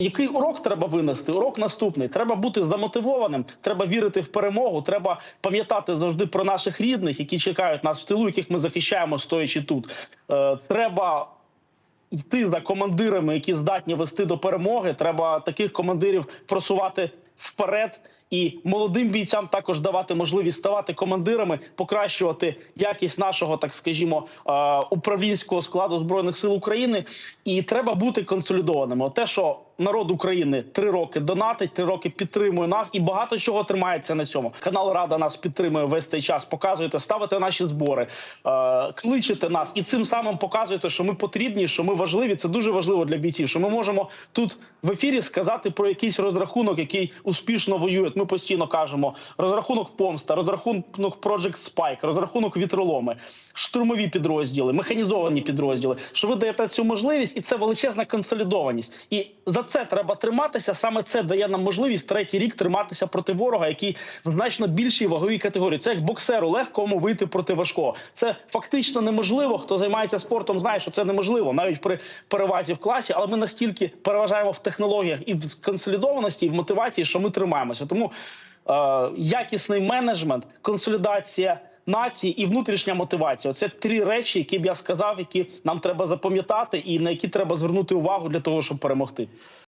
Який урок треба винести? Урок наступний. Треба бути замотивованим, треба вірити в перемогу. Треба пам'ятати завжди про наших рідних, які чекають нас в тилу, яких ми захищаємо, стоячи тут. Е, треба йти за командирами, які здатні вести до перемоги. Треба таких командирів просувати вперед. І молодим бійцям також давати можливість ставати командирами, покращувати якість нашого, так скажімо, е, управлінського складу збройних сил України. І треба бути консолідованими. Те, що народ України три роки донатить, три роки підтримує нас, і багато чого тримається на цьому. Канал Рада нас підтримує весь цей час. Показуєте, ставите наші збори, е, кличете нас, і цим самим показуєте, що ми потрібні, що ми важливі. Це дуже важливо для бійців. Що ми можемо тут в ефірі сказати про якийсь розрахунок, який успішно воює. Ми постійно кажемо розрахунок помста, розрахунок Project Spike, розрахунок вітроломи, штурмові підрозділи, механізовані підрозділи. Що ви даєте цю можливість, і це величезна консолідованість. І за це треба триматися. Саме це дає нам можливість третій рік триматися проти ворога, який в значно більшій ваговій категорії. Це як боксеру легкому вийти проти важкого. Це фактично неможливо. Хто займається спортом, знає, що це неможливо навіть при перевазі в класі. Але ми настільки переважаємо в технологіях і в консолідованості, і в мотивації, що ми тримаємося. Е, якісний менеджмент, консолідація. Нації і внутрішня мотивація це три речі, які б я сказав, які нам треба запам'ятати, і на які треба звернути увагу для того, щоб перемогти.